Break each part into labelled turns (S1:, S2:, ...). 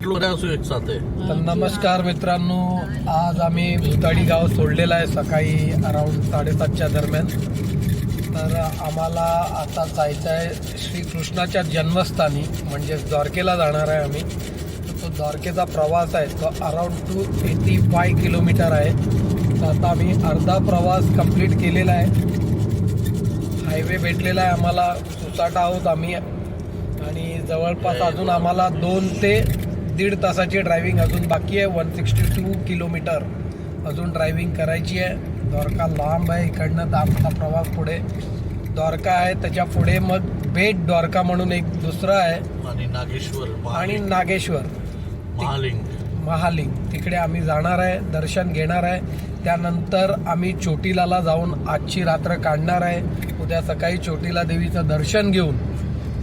S1: तर नमस्कार मित्रांनो आज आम्ही भुताडी गाव सोडलेलं आहे सकाळी अराऊंड साडेसातच्या दरम्यान. तर आम्हाला आता जायचं आहे श्रीकृष्णाच्या जन्मस्थानी म्हणजे द्वारकेला जाणार आहे आम्ही. तो द्वारकेचा प्रवास आहे तो around two eighty five kilometre आहे. तर आता आम्ही अर्धा प्रवास कंप्लीट केलेला आहे. हायवे भेटलेला आहे आम्हाला सुसाट आहोत आम्ही. आणि जवळपास अजून आम्हाला दोन ते दीड तासाची ड्रायव्हिंग अजून बाकी आहे. वन सिक्स्टी टू किलोमीटर अजून ड्रायव्हिंग करायची आहे. द्वारका लांब आहे. इकडनं तर आमचा प्रवास पुढे. द्वारका आहे. त्याच्या पुढे मग भेट द्वारका म्हणून एक दुसरं आहे.
S2: आणि नागेश्वर
S1: आणि नागेश्वर.
S2: महालिंग.
S1: महालिंग. तिकडे आम्ही जाणार आहे. दर्शन घेणार आहे. त्यानंतर आम्ही चोटीलाला जाऊन आजची रात्र काढणार आहे. उद्या सकाळी चोटीला देवीचं दर्शन घेऊन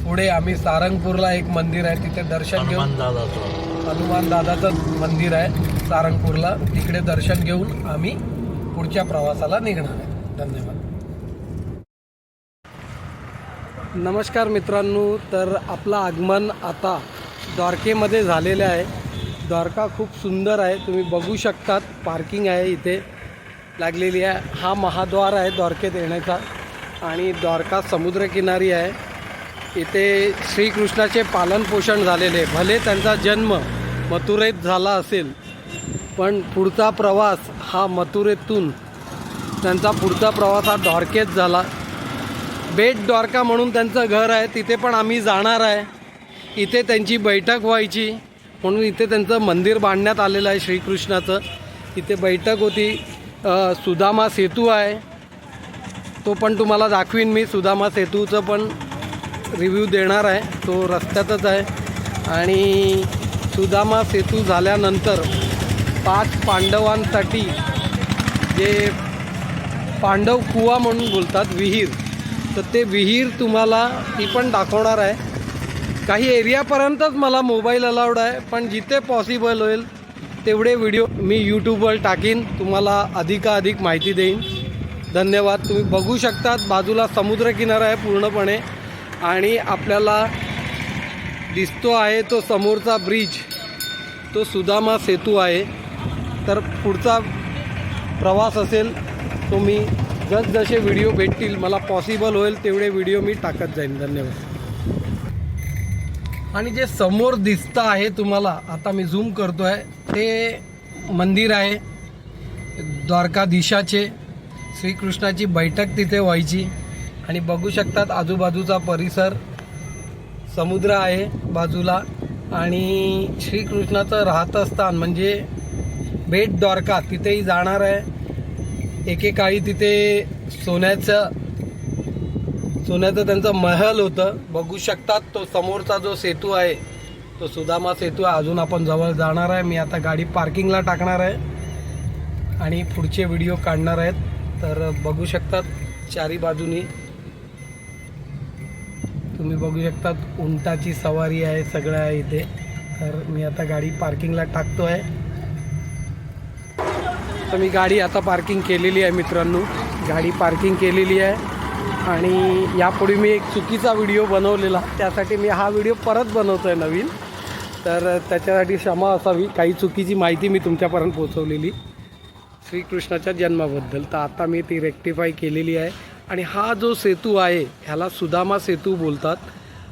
S1: पुढे आम्ही सारंगपूरला एक मंदिर आहे तिथे दर्शन घेऊन
S2: हनुमान दादाचं.
S1: मंदिर आहे सारंगपूरला. तिकडे दर्शन घेऊन आम्ही पुढच्या प्रवासाला निघणार आहे. धन्यवाद. नमस्कार मित्रांनो तर आपलं आगमन आता द्वारकेमध्ये झालेलं आहे. द्वारका खूप सुंदर आहे. तुम्ही बघू शकतात पार्किंग आहे इथे. लागलेली आहे. हा महाद्वार आहे द्वारकेत येण्याचा. आणि द्वारका समुद्रकिनारी आहे. इथे श्रीकृष्णाचे पालनपोषण झालेले भले त्यांचा जन्म मथुरेत झाला असेल पण पुढचा प्रवास हा मथुरेतून त्यांचा पुढचा प्रवास हा द्वारकेत झाला. बेट द्वारका म्हणून त्यांचं घर आहे तिथे पण आम्ही जाणार आहे. इथे त्यांची बैठक व्हायची म्हणून इथे त्यांचं मंदिर बांधण्यात आलेलं आहे श्रीकृष्णाचं. इथे बैठक होती सुदामा सेतू आहे. तो पण तुम्हाला दाखवीन मी सुदामा सेतूचं पण. रिव्ह्यू देणार आहे. तो रस्त्यातच आहे. आणि सुदामा सेतू झाल्यानंतर पाच पांडवांसाठी जे पांडव कुवा म्हणून बोलतात विहीर तर ते विहीर तुम्हाला ती पण दाखवणार आहे. काही एरियापर्यंतच मला मोबाईल अलाउड आहे पण जिथे पॉसिबल होईल तेवढे व्हिडिओ मी यूट्यूबवर टाकीन. तुम्हाला अधिकाधिक माहिती देईन. धन्यवाद. तुम्ही बघू शकतात बाजूला समुद्रकिनारा आहे पूर्णपणे. आणि आपल्याला दिसतो आहे तो समोरचा ब्रिज. तो सुदामा सेतू आहे. तर पुढचा प्रवास असेल तो मी जसजसे व्हिडिओ भेटतील मला पॉसिबल होईल तेवढे व्हिडिओ मी टाकत जाईन. धन्यवाद. आणि जे समोर दिसतं आहे तुम्हाला आता मी झूम करतो आहे ते मंदिर आहे. द्वारकाधीशाचे श्रीकृष्णाची बैठक तिथे व्हायची. आणि बघू शकतात आजूबाजूचा परिसर समुद्र आहे बाजूला आणि श्रीकृष्णाचं राहतं स्थान म्हणजे बेट द्वारका. तिथेही जाणार आहे. एकेकाळी तिथे सोन्याचं सोन्याचं त्यांचं महल होतं. बघू शकतात तो समोरचा जो सेतू आहे तो सुदामा सेतू आहे. अजून आपण जवळ जाणार आहे. मी आता गाडी पार्किंगला टाकणार आहे. आणि पुढचे व्हिडिओ काढणार आहेत. तर बघू शकतात चारी बाजूनी तुम्ही बघू शकतात उंटाची सवारी आहे सगळं आहे इथे. तर मी आता गाडी पार्किंगला टाकतो आहे तर मी गाडी आता पार्किंग केलेली आहे मित्रांनो. गाडी पार्किंग केलेली आहे. आणि यापुढे मी एक चुकीचा व्हिडिओ बनवलेला. त्यासाठी मी हा व्हिडिओ परत बनवतो आहे नवीन. तर त्याच्यासाठी क्षमा असावी. काही चुकीची माहिती मी तुमच्यापर्यंत पोहोचवलेली. श्रीकृष्णाच्या जन्माबद्दल. तर आता मी ती रेक्टिफाय केलेली आहे. आणि हा जो सेतू आहे ह्याला सुदामा सेतू बोलतात.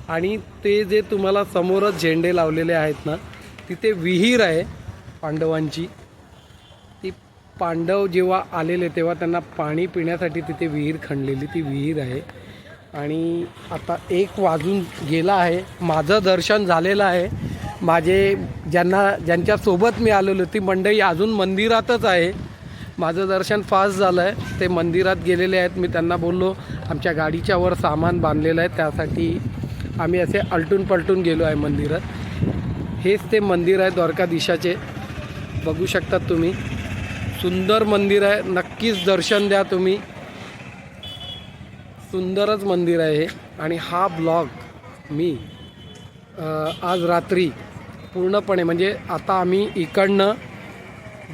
S1: आणि ते जे तुम्हाला समोरच झेंडे लावलेले आहेत ना तिथे विहीर आहे पांडवांची. ती पांडव जेव्हा आलेले तेव्हा त्यांना पाणी पिण्यासाठी तिथे विहीर खणलेली ती विहीर आहे. आणि आता एक वाजून गेला आहे. माझं दर्शन झालेलं आहे. माझे ज्यांना ज्यांच्यासोबत मी आलेलो ती मंडळी अजून मंदिरातच आहे. माझं दर्शन फास्ट झालं आहे ते मंदिरात गेलेले आहेत. मी त्यांना बोललो आमच्या गाडीच्या वर सामान बांधलेलं आहे. त्यासाठी आम्ही असे अलटून पलटून गेलो आहे मंदिरात. हेच ते मंदिर आहे द्वारकाधीशाचे. बघू शकतात तुम्ही. सुंदर मंदिर आहे. नक्कीच दर्शन द्या तुम्ही. सुंदरच मंदिर आहे हे. आणि हा ब्लॉग मी आज रात्री पूर्णपणे म्हणजे आता आम्ही इकडनं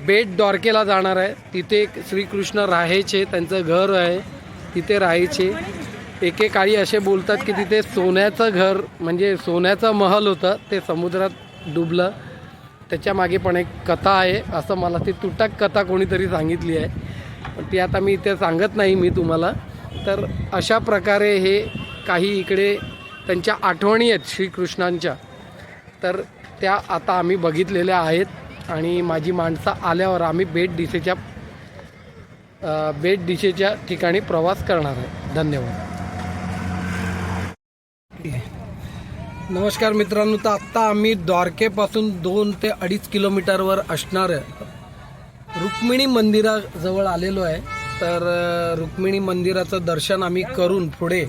S1: बेट द्वारकेला जाणार आहे. तिथे श्रीकृष्ण राहायचे त्यांचं घर आहे. तिथे राहायचे. एकेकाळी असे बोलतात की तिथे सोन्याचं घर म्हणजे सोन्याचं महल होतं ते समुद्रात डुबलं. त्याच्यामागे पण एक कथा आहे. असं मला ती तुटक कथा कोणीतरी सांगितली आहे. पण ती आता मी इथे सांगत नाही मी तुम्हाला. तर अशा प्रकारे हे काही इकडे त्यांच्या आठवणी आहेत श्रीकृष्णांच्या. तर त्या आता आम्ही बघितलेल्या आहेत. आणि माझी माणसं आल्यावर आम्ही बेट दिशेच्या बेट दिशेच्या ठिकाणी प्रवास करणार आहे. धन्यवाद. नमस्कार मित्रांनो तर आत्ता आम्ही द्वारकेपासून दोन ते अडीच किलोमीटरवर असणारं रुक्मिणी मंदिराजवळ आलेलो आहे. तर रुक्मिणी मंदिराचं दर्शन आम्ही करून पुढे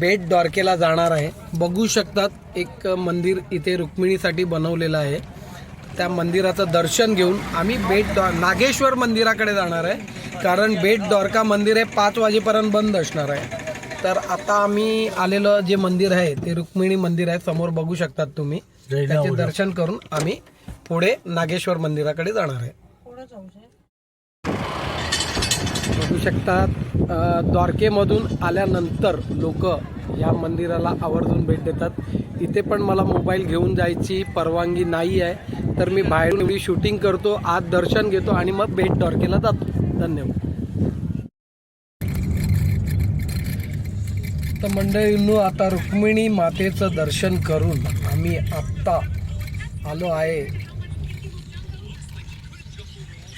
S1: बेट द्वारकेला जाणार आहे. बघू शकतात एक मंदिर इथे रुक्मिणीसाठी बनवलेलं आहे. त्या मंदिराचं दर्शन घेऊन आम्ही बेट द्वा नागेश्वर मंदिराकडे जाणार आहे. कारण बेट द्वारका मंदिर हे पाच वाजेपर्यंत बंद असणार आहे. तर आता आम्ही आलेलं जे मंदिर आहे ते रुक्मिणी मंदिर आहे समोर बघू शकतात तुम्ही. त्याचे. दर्शन करून आम्ही पुढे नागेश्वर मंदिराकडे जाणार आहे. बघू शकतात. द्वारकेमधून आल्यानंतर लोक या मंदिराला आवर्जून भेट देतात. इथे पण मला मोबाईल घेऊन जायची परवानगी नाही आहे. तर मी बाहेरून एवढी शूटिंग करतो आत दर्शन घेतो आणि मग भेट द्वारकेला जातो. धन्यवाद. तर मंडळींनो आता रुक्मिणी मातेचं दर्शन करून आम्ही आत्ता आलो आहे.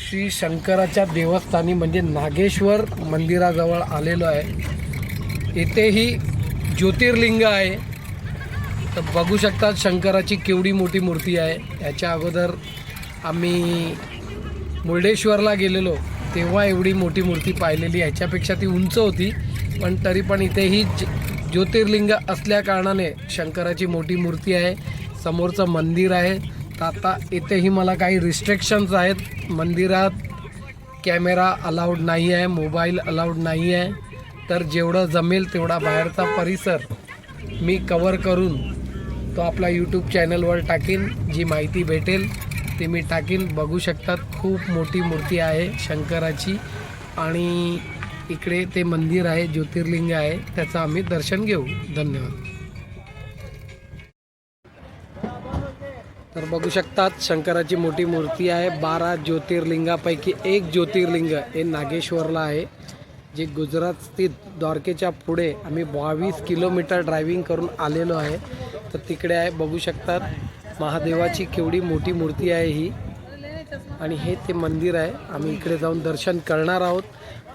S1: श्री शंकराच्या देवस्थानी म्हणजे नागेश्वर मंदिराजवळ आलेलो आहे. इथेही ज्योतिर्लिंग आहे. तर बघू शकतात शंकराची केवढी मोठी मूर्ती आहे. याच्या अगोदर आम्ही मुर्डेश्वरला गेलेलो. तेव्हा एवढी मोठी मूर्ती पाहिलेली. ह्याच्यापेक्षा ती उंच होती. पण तरी पण इथेही ज्योतिर्लिंग असल्या कारणाने शंकराची मोठी मूर्ती आहे. समोरचं मंदिर आहे. तर आता इथेही मला काही रिस्ट्रिक्शन्स आहेत. मंदिरात कॅमेरा अलाउड नाही आहे मोबाईल अलाउड नाही आहे. तर जेवढं जमेल तेवढा बाहेरचा परिसर मी कवर करून तो आपला यूट्यूब चॅनलवर टाकीन. जी माहिती भेटेल ती मी टाकीन. बघू शकतात खूप मोठी मूर्ती आहे शंकराची. आणि इकडे ते मंदिर आहे ज्योतिर्लिंग आहे. त्याचं आम्ही दर्शन घेऊ. धन्यवाद. तर बघू शकतात शंकराची मोठी मूर्ती आहे. बारा ज्योतिर्लिंगापैकी एक ज्योतिर्लिंग हे नागेश्वरला आहे. जे गुजरात स्थित द्वारकेच्या पुढे आम्ही बावीस किलोमीटर ड्रायव्हिंग करून आलेलो आहे. तर तिकडे आहे बघू शकतात. महादेवाची केवढी मोठी मूर्ती आहे ही. आणि हे ते मंदिर आहे. आम्ही इकडे जाऊन दर्शन करणार आहोत.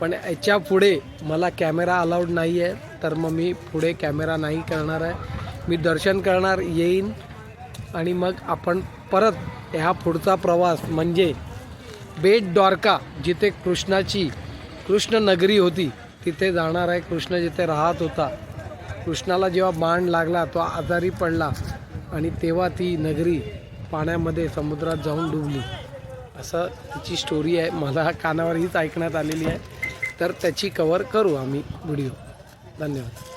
S1: पण याच्यापुढे मला कॅमेरा अलाउड नाही आहे तर मग मी पुढे कॅमेरा नाही करणार आहे. मी दर्शन करणार येईन. आणि मग आपण परत ह्या पुढचा प्रवास म्हणजे बेट द्वारका जिथे कृष्णाची कृष्ण नगरी होती तिथे जाणार आहे कृष्ण जिथे राहत होता. कृष्णाला जेव्हा बाण लागला तो आजारी पडला आणि तेव्हा ती नगरी पाण्यामध्ये समुद्रात जाऊन डुबली. असं तिची स्टोरी आहे. मला कानावर हीच ऐकण्यात आलेली आहे. तर त्याची कवर करू आम्ही व्हिडिओ धन्यवाद.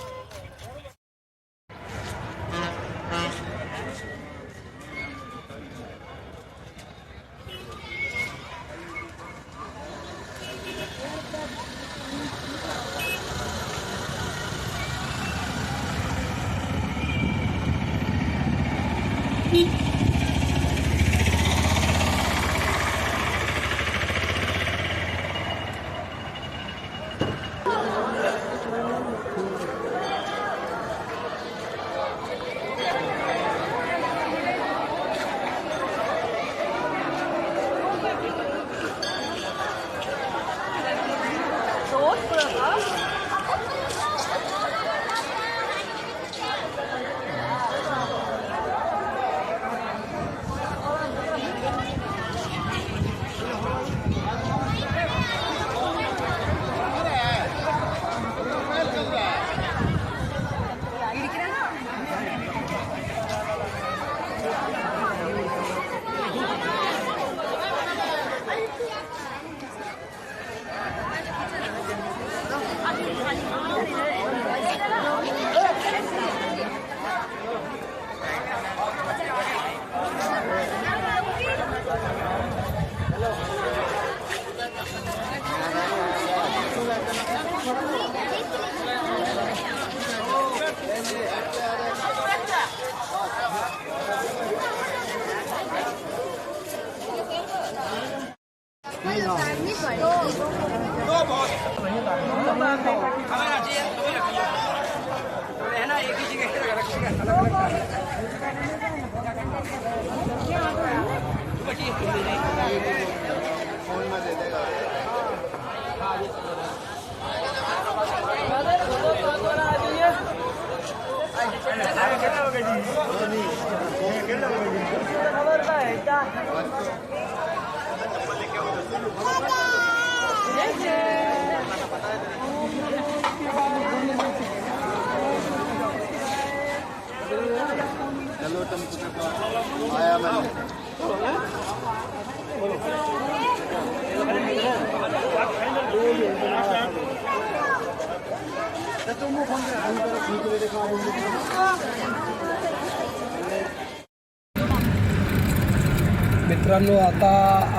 S1: मित्रांनो आता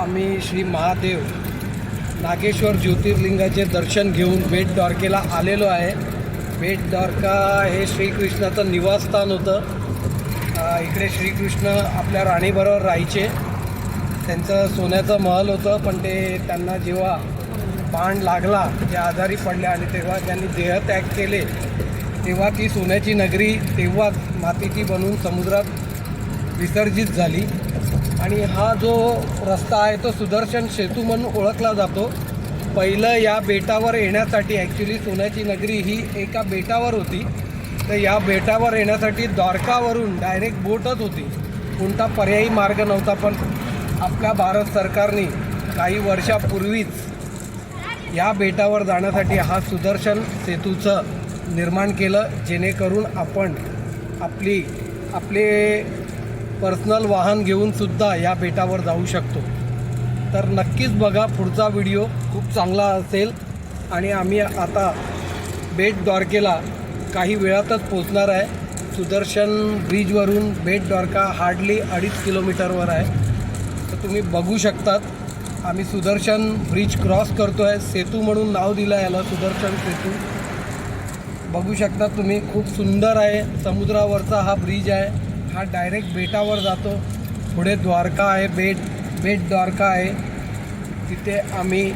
S1: आम्ही श्री महादेव नागेश्वर ज्योतिर्लिंगाचे दर्शन घेऊन बेट द्वारकेला आलेलो आहे. बेट द्वारका हे श्रीकृष्णाचं निवासस्थान होतं. इकडे श्रीकृष्ण आपल्या राणीबरोबर राहायचे. त्यांचं सोन्याचं महल होतं पण ते त्यांना जेव्हा बाण लागला ते आजारी पडले आणि तेव्हा त्यांनी देहत्याग केले तेव्हा ती सोन्याची नगरी तेव्हाच मातीची बनवून समुद्रात विसर्जित झाली. आणि हा जो रस्ता आहे तो सुदर्शन सेतू म्हणून ओळखला जातो. पहिलं या बेटावर येण्यासाठी ॲक्च्युली सोन्याची नगरी ही एका बेटावर होती. तर या बेटावर येण्यासाठी द्वारकावरून डायरेक्ट बोटच होती. कोणता पर्यायी मार्ग नव्हता पण आपल्या भारत सरकारने काही वर्षापूर्वीच या बेटावर जाण्यासाठी हा सुदर्शन सेतूचं निर्माण केलं जेणेकरून आपण आपली आपले पर्सनल वाहन घेऊन सुद्धा या बेटावर जाऊ शकतो. तर नक्कीच बघा पुढचा व्हिडिओ खूप चांगला असेल. आणि आम्ही आता बेट द्वारकेला काही वेळातच पोचणार आहे. सुदर्शन ब्रिजवरून बेट द्वारका हार्डली अडीच किलोमीटरवर आहे. तर तुम्ही बघू शकतात आम्ही सुदर्शन ब्रिज क्रॉस करतो आहे सेतू म्हणून नाव दिलं आहे याला सुदर्शन सेतू. बघू शकता तुम्ही खूप सुंदर आहे. समुद्रावरचा हा ब्रिज आहे. हा डायरेक्ट बेटावर जातो. पुढे द्वारका आहे बेट बेट द्वारका आहे. तिथे आम्ही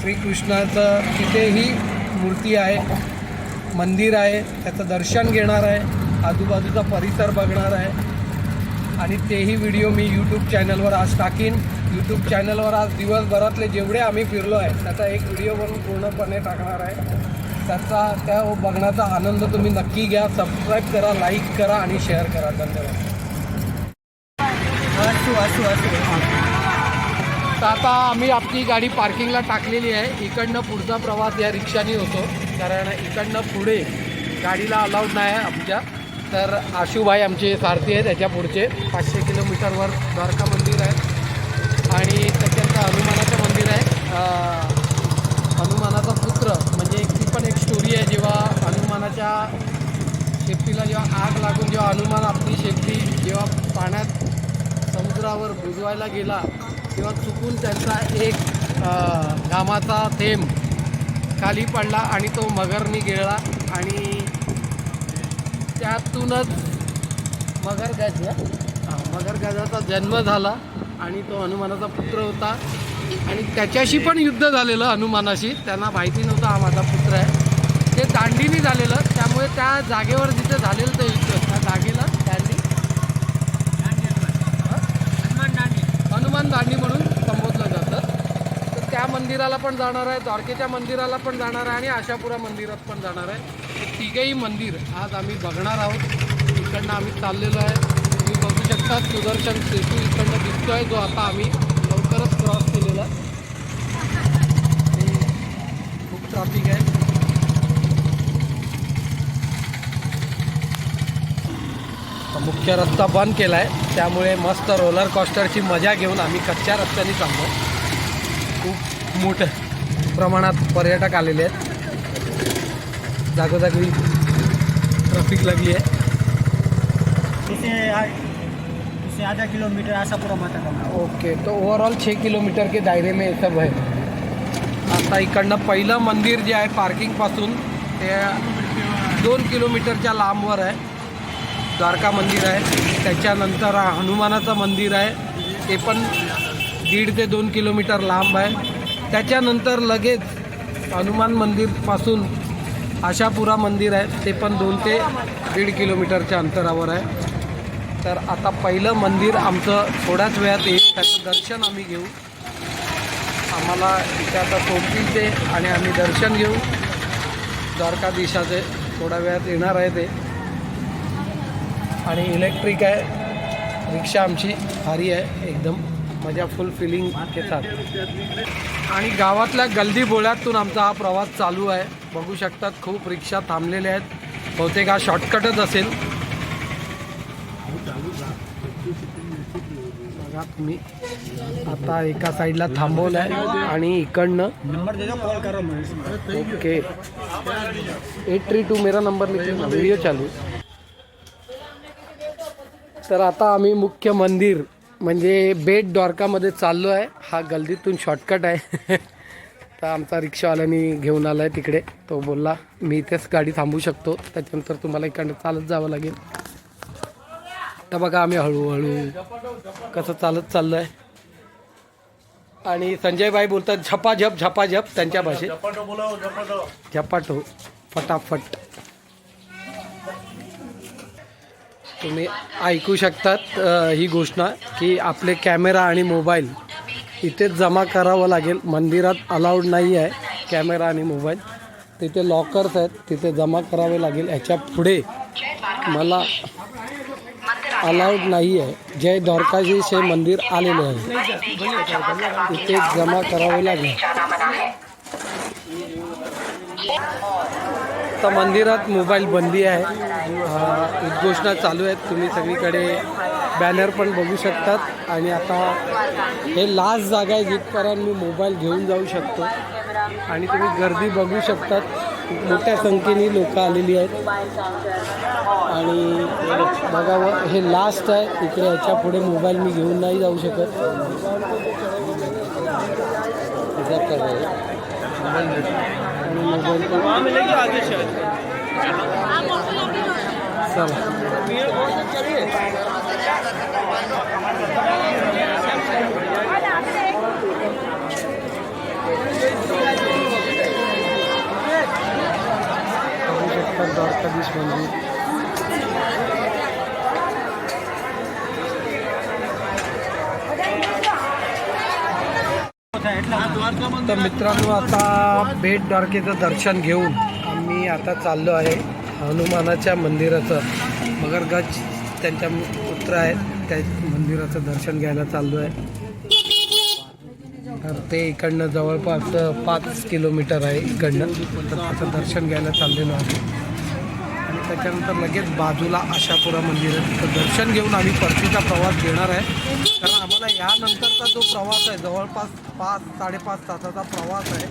S1: श्रीकृष्णाचं तिथेही मूर्ती आहे. मंदिर आहे त्याचं दर्शन घेणार आहे आजूबाजूचा परिसर बघणार आहे. आणि तेही व्हिडिओ मी यूट्यूब चॅनलवर आज टाकीन. यूट्यूब चॅनलवर आज दिवसभरातले जेवढे आम्ही फिरलो आहे त्याचा एक व्हिडिओ बनवून पूर्णपणे टाकणार आहे. त्याचा त्या बघण्याचा आनंद तुम्ही नक्की घ्या. सबस्क्राईब करा लाईक करा आणि शेअर करा. धन्यवाद.
S3: असू असू असू
S1: तर आता आम्ही आपली गाडी पार्किंगला टाकलेली आहे. इकडनं पुढचा प्रवास या रिक्षाने होतो. कारण इकडनं पुढे गाडीला अलाउड नाही आहे आमच्या. तर आशुभाई आमचे सारथी आहेत त्याच्या पुढचे. पाचशे किलोमीटरवर द्वारका मंदिर आहे. आणि त्याच्यानंतर हनुमानाचं मंदिर आहे. हनुमानाचा पुत्र म्हणजे ती पण एक स्टोरी आहे. जेव्हा हनुमानाच्या शेपटीला जेव्हा आग लागून जेव्हा हनुमान आपली शेपटी जेव्हा पाण्यात समुद्रावर बुजवायला गेला किंवा चुकून त्यांचा एक घामाचा थेंब खाली पडला आणि तो मगरनी गिळला आणि त्यातूनच मगर गज मगर गजाचा जन्म झाला आणि तो हनुमानाचा पुत्र होता. आणि त्याच्याशी पण युद्ध झालेलं हनुमानाशी. त्यांना माहिती नव्हतं हा माझा पुत्र आहे. ते दांडीनी झालेलं. त्यामुळे त्या जागेवर जिथे झालेलं ते युद्ध त्या जागेला दांडी हनुमान दांडी म्हणून संबोधलं जातं तर त्या मंदिराला पण जाणार आहे द्वारकेच्या मंदिराला पण जाणार आहे आणि आशापुरा मंदिरात पण जाणार आहे. हे तिघेही मंदिर आज आम्ही बघणार आहोत. इकडनं आम्ही चाललेलो आहे. तुम्ही बघू शकता सुदर्शन सेतू इकडनं दिसतो आहे जो आता आम्ही लवकरच क्रॉस केलेला. खूप ट्रॅफिक आहे. मुख्य रस्ता बंद केला आहे त्यामुळे मस्त रोलर कॉस्टरची मजा घेऊन आम्ही कच्च्या रस्त्याने चाललो. खूप मोठं प्रमाणात पर्यटक आलेले आहेत. जागोजागी ट्रॅफिक लागली आहे.
S3: इसे इसे आधा किलोमीटर माता का
S1: ओके तो ओवरऑल छः किलोमीटर के दायरे में सब है. आता इकडनं पहिलं मंदिर जे आहे पार्किंगपासून ते दोन किलोमीटरच्या लांबवर आहे. द्वारका मंदिर आहे. त्याच्यानंतर हनुमानाचं मंदिर आहे. ते पण दीड ते दोन किलोमीटर लांब आहे. त्याच्यानंतर लगेच हनुमान मंदिरपासून आशापुरा मंदिर आहे. ते पण दोन ते दीड किलोमीटरच्या अंतरावर आहे. तर आता पहिलं मंदिर आमचं थोड्याच वेळात येईल. त्याचं दर्शन आम्ही घेऊ. आम्हाला इथे आता सोडतील आणि आम्ही दर्शन घेऊ. द्वारकाधीशाचे थोड्या वेळात येणार आहे ते. आणि इलेक्ट्रिक आहे. रिक्षा आमची भारी आहे एकदम. मजा फुल फिलिंग घेतात. आणि गावातल्या गल्दी बोळ्यातून आमचा हा प्रवास चालू आहे. बघू शकतात खूप रिक्षा थांबलेल्या आहेत. बहुतेक हा शॉर्टकटच असेल. बघा तुम्ही आता एका साईडला थांबवलं आहे आणि इकडनं ओके. एट थ्री टू मेरा नंबर व्हिडिओ चालू. तर आता आम्ही मुख्य मंदिर म्हणजे बेट द्वारकामध्ये चाललो आहे. हा गल्दीतून शॉर्टकट आहे. तर आमचा रिक्षावाल्यानी घेऊन आला आहे तिकडे. तो बोलला मी इथेच गाडी थांबू शकतो. त्याच्यानंतर तुम्हाला इकडनं चालत जावं लागेल. तर बघा आम्ही हळूहळू कसं चालत चाललो आहे आणि संजयबाई बोलतात झपाझप झपाझप त्यांच्या भाषेत.
S2: झपाटो
S1: फटाफट. तुम्ही ऐकू शकतात ही घोषणा की आपले कॅमेरा आणि मोबाईल इथेच जमा करावं लागेल. मंदिरात अलाउड नाही आहे कॅमेरा आणि मोबाईल. तिथे लॉकर्स आहेत तिथे जमा करावे लागेल. ह्याच्या पुढे मला अलाउड नाही आहे. जय द्वारकाधीश हे मंदिर आलेले आहे. इथे जमा करावे लागेल. आता मंदिरात मोबाईल बंदी आहे. उद्घोषणा चालू आहेत. तुम्ही सगळीकडे बॅनर पण बघू शकतात. आणि आता हे लास्ट जागा आहे जिथपर्यंत मी मोबाईल घेऊन जाऊ शकतो. आणि तुम्ही गर्दी बघू शकतात. मोठ्या संख्येने लोक आलेली आहेत. आणि बघा हे लास्ट आहे. इकडे ह्याच्या पुढे मोबाईल मी घेऊन नाही जाऊ शकत. असा प्रकार आहे. आणि मोबाईल चला द्वारकाधीश मंदिर तर मित्रांनो आता भेट द्वारकेचं दर्शन घेऊन आम्ही आता चाललो आहे हनुमानाच्या मंदिराचं. मगरगज त्यांच्या पुत्र आहेत त्या मंदिराचं दर्शन घ्यायला चाललो आहे तर ते इकडनं जवळपास पाच किलोमीटर आहे इकडनं. तर त्याचं दर्शन घ्यायला चाललेलो आहे. त्याच्यानंतर लगेच बाजूला आशापुरा मंदिर आहे तिथं दर्शन घेऊन आम्ही परतीचा प्रवास घेणार आहे. कारण आम्हाला यानंतरचा जो प्रवास आहे जवळपास पाच साडेपाच तासाचा प्रवास आहे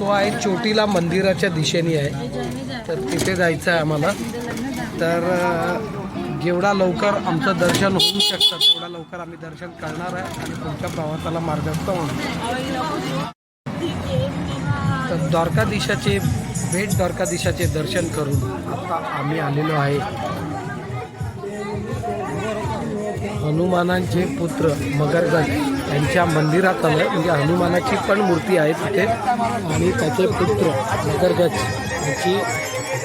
S1: तो आहे चोटीला मंदिराच्या दिशेने आहे. तर तिथे जायचं आहे आम्हाला. तर जेवढा लवकर आमचं दर्शन होऊ शकतं तेवढा लवकर आम्ही दर्शन करणार आहे आणि पुढच्या प्रवासाला मार्गस्थ होणार तर द्वारकाधीशाचे भेट द्वारकाधीशाचे दर्शन करून आम्ही आलेलो आहे. हनुमानांचे पुत्र मगरगज यांच्या मंदिरात आलं म्हणजे हनुमानाची पण मूर्ती आहे तिथे. आणि त्याचे पुत्र मगरगज यांची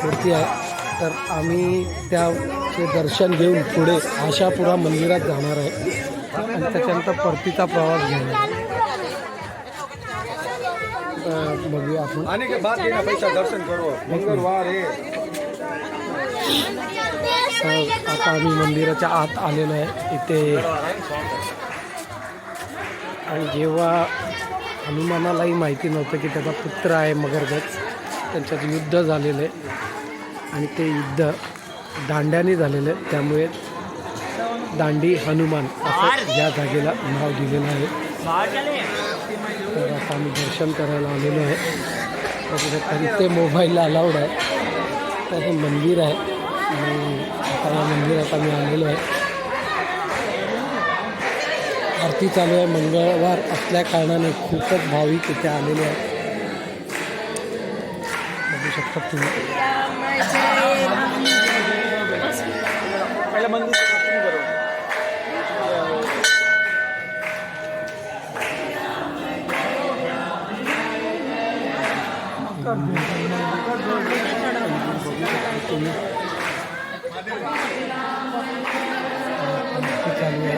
S1: मूर्ती आहे. तर आम्ही त्याचे दर्शन घेऊन पुढे आशापुरा मंदिरात जाणार आहे. आणि त्याच्यानंतर परतीचा प्रवास घेणार आहे. बघूया आपण.
S3: दर्शन करू.
S1: मंगळवार आता आम्ही मंदिराच्या आत आलेलो आहे इथे. आणि जेव्हा हनुमानालाही माहिती नव्हतं की त्याचा पुत्र आहे मगरगत त्यांच्यात युद्ध झालेलं आहे. आणि ते युद्ध दांड्याने झालेलं आहे त्यामुळे दांडी हनुमान असं या जागेला नाव दिलेलं आहे. तर आता आम्ही दर्शन करायला आलेलो आहे. तर शकता इथे मोबाईलला अलाउड आहे. आता हे मंदिर आहे. आता या मंदिरात आम्ही आलेलो आहे. आरती चालू आहे. मंगळवार असल्या कारणाने खूपच भाविक इथे आलेले आहेत. बघू शकता तुम्ही. तुम्ही चालू आहे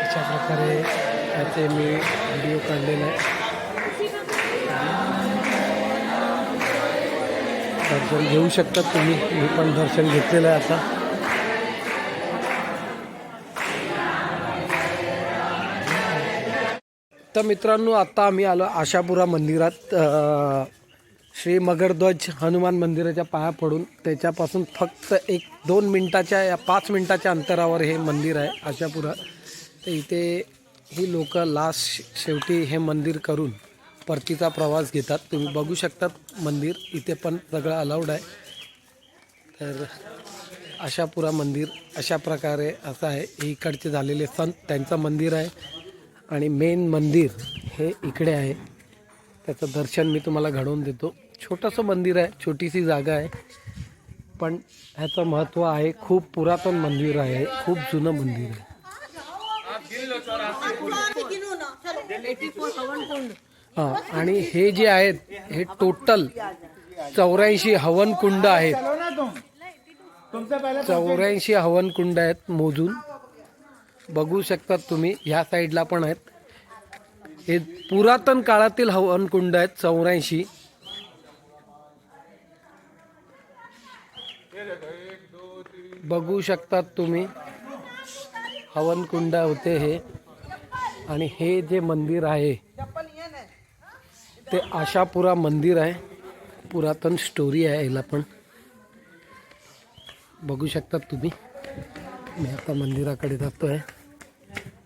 S1: अशा प्रकारे त्याचे मी व्हिडिओ काढलेला आहे दर्शन घेऊ शकतात तुम्ही मी पण दर्शन घेतलेलं आहे आता तर मित्रांनो आता आम्ही आलो आशापुरा मंदिरात श्री मगरध्वज हनुमान मंदिराच्या पाया पडून त्याच्यापासून फक्त एक दोन मिनटाच्या या पाच मिनटाच्या अंतरावर हे मंदिर आहे आशापुरा तर इथे ही लोक लास्ट शेवटी हे मंदिर करून परतीचा प्रवास घेतात. तुम्ही बघू शकतात मंदिर इथे पण सगळं अलाउड आहे. तर आशापुरा मंदिर अशा प्रकारे असं आहे. इकडचे झालेले संत त्यांचं मंदिर आहे. आणि मेन मंदिर हे इकडे आहे. त्याचं दर्शन मी तुम्हाला घडवून देतो. छोटंसं मंदिर आहे छोटीशी जागा आहे. पण ह्याचं महत्त्व आहे खूप पुरातन मंदिर आहे खूप जुनं मंदिर आहे. हां आणि हे जे आहेत हे टोटल चौऱ्याऐंशी हवनकुंड आहेत. चौऱ्याऐंशी हवनकुंड आहेत मोजून. बघू शकतात तुम्ही ह्या साईडला पण आहेत. हे पुरातन काळातील हवनकुंड आहेत चौऱ्याऐंशी. बघू शकतात तुम्ही. हवनकुंड होते हे. आणि हे जे मंदिर आहे ते आशापुरा मंदिर आहे. पुरातन स्टोरी आहे याला पण. बघू शकतात तुम्ही. मी आता मंदिराकडे जातो आहे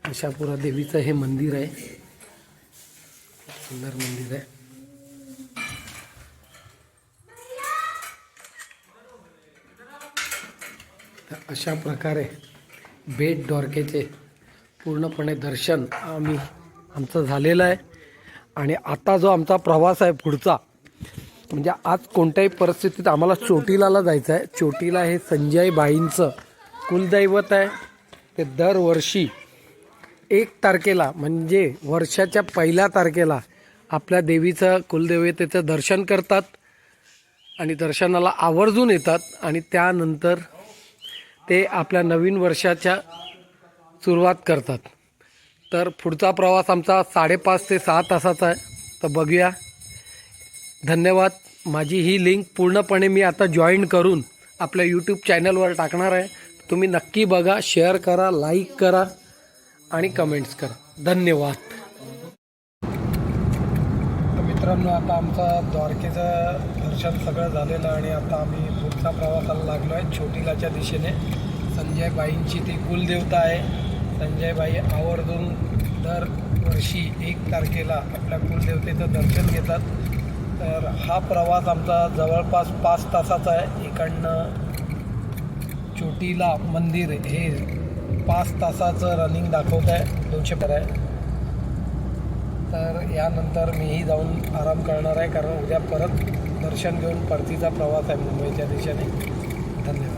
S1: आशापुरा देवीचं हे मंदिर आहे. सुंदर मंदिर आहे. अशा प्रकारे बेट द्वारकेचे पूर्णपणे दर्शन आम्ही आमचं झालेलं आहे. आणि आता जो आमचा प्रवास आहे पुढचा म्हणजे आज कोणत्याही परिस्थितीत आम्हाला चोटीलाला जायचं आहे. चोटीला हे संजय बाईंचं कुलदैवत आहे. ते दरवर्षी एक तारखेला म्हणजे वर्षाच्या पहिल्या तारखेला आपल्या देवीचं कुलदेवतेचं दर्शन करतात आणि दर्शनाला आवर्जून येतात. आणि त्यानंतर ते आपल्या नवीन वर्षाच्या सुरुवात करतात. तर पुढचा प्रवास आमचा साडेपाच ते सहा तासाचा आहे. तर बघूया. धन्यवाद. माझी ही लिंक पूर्णपणे मी आता जॉईन करून आपल्या यूट्यूब चॅनलवर टाकणार आहे. तुम्ही नक्की बघा शेअर करा लाईक करा आणि कमेंट्स करा. धन्यवाद. मित्रांनो आता आमचा द्वारकेचा दर्शन सगळं झालेलं आणि आता आम्ही पुढचा प्रवासाला लागलो आहे छोटीलाच्या दिशेने. संजयबाईंची ती कुलदेवता आहे. संजयबाई आवर्जून दरवर्षी एक तारखेला आपल्या कुलदेवतेचं दर्शन घेतात. तर हा प्रवास आमचा जवळपास पाच तासाचा आहे. इकडनं चोटीला मंदिर हे पाच तासाचं रनिंग दाखवत आहे. दोनशे पर आहे तर यानंतर मीही जाऊन आराम करणार आहे. कारण उद्या परत दर्शन घेऊन परतीचा प्रवास आहे मुंबईच्या दिशेने. धन्यवाद.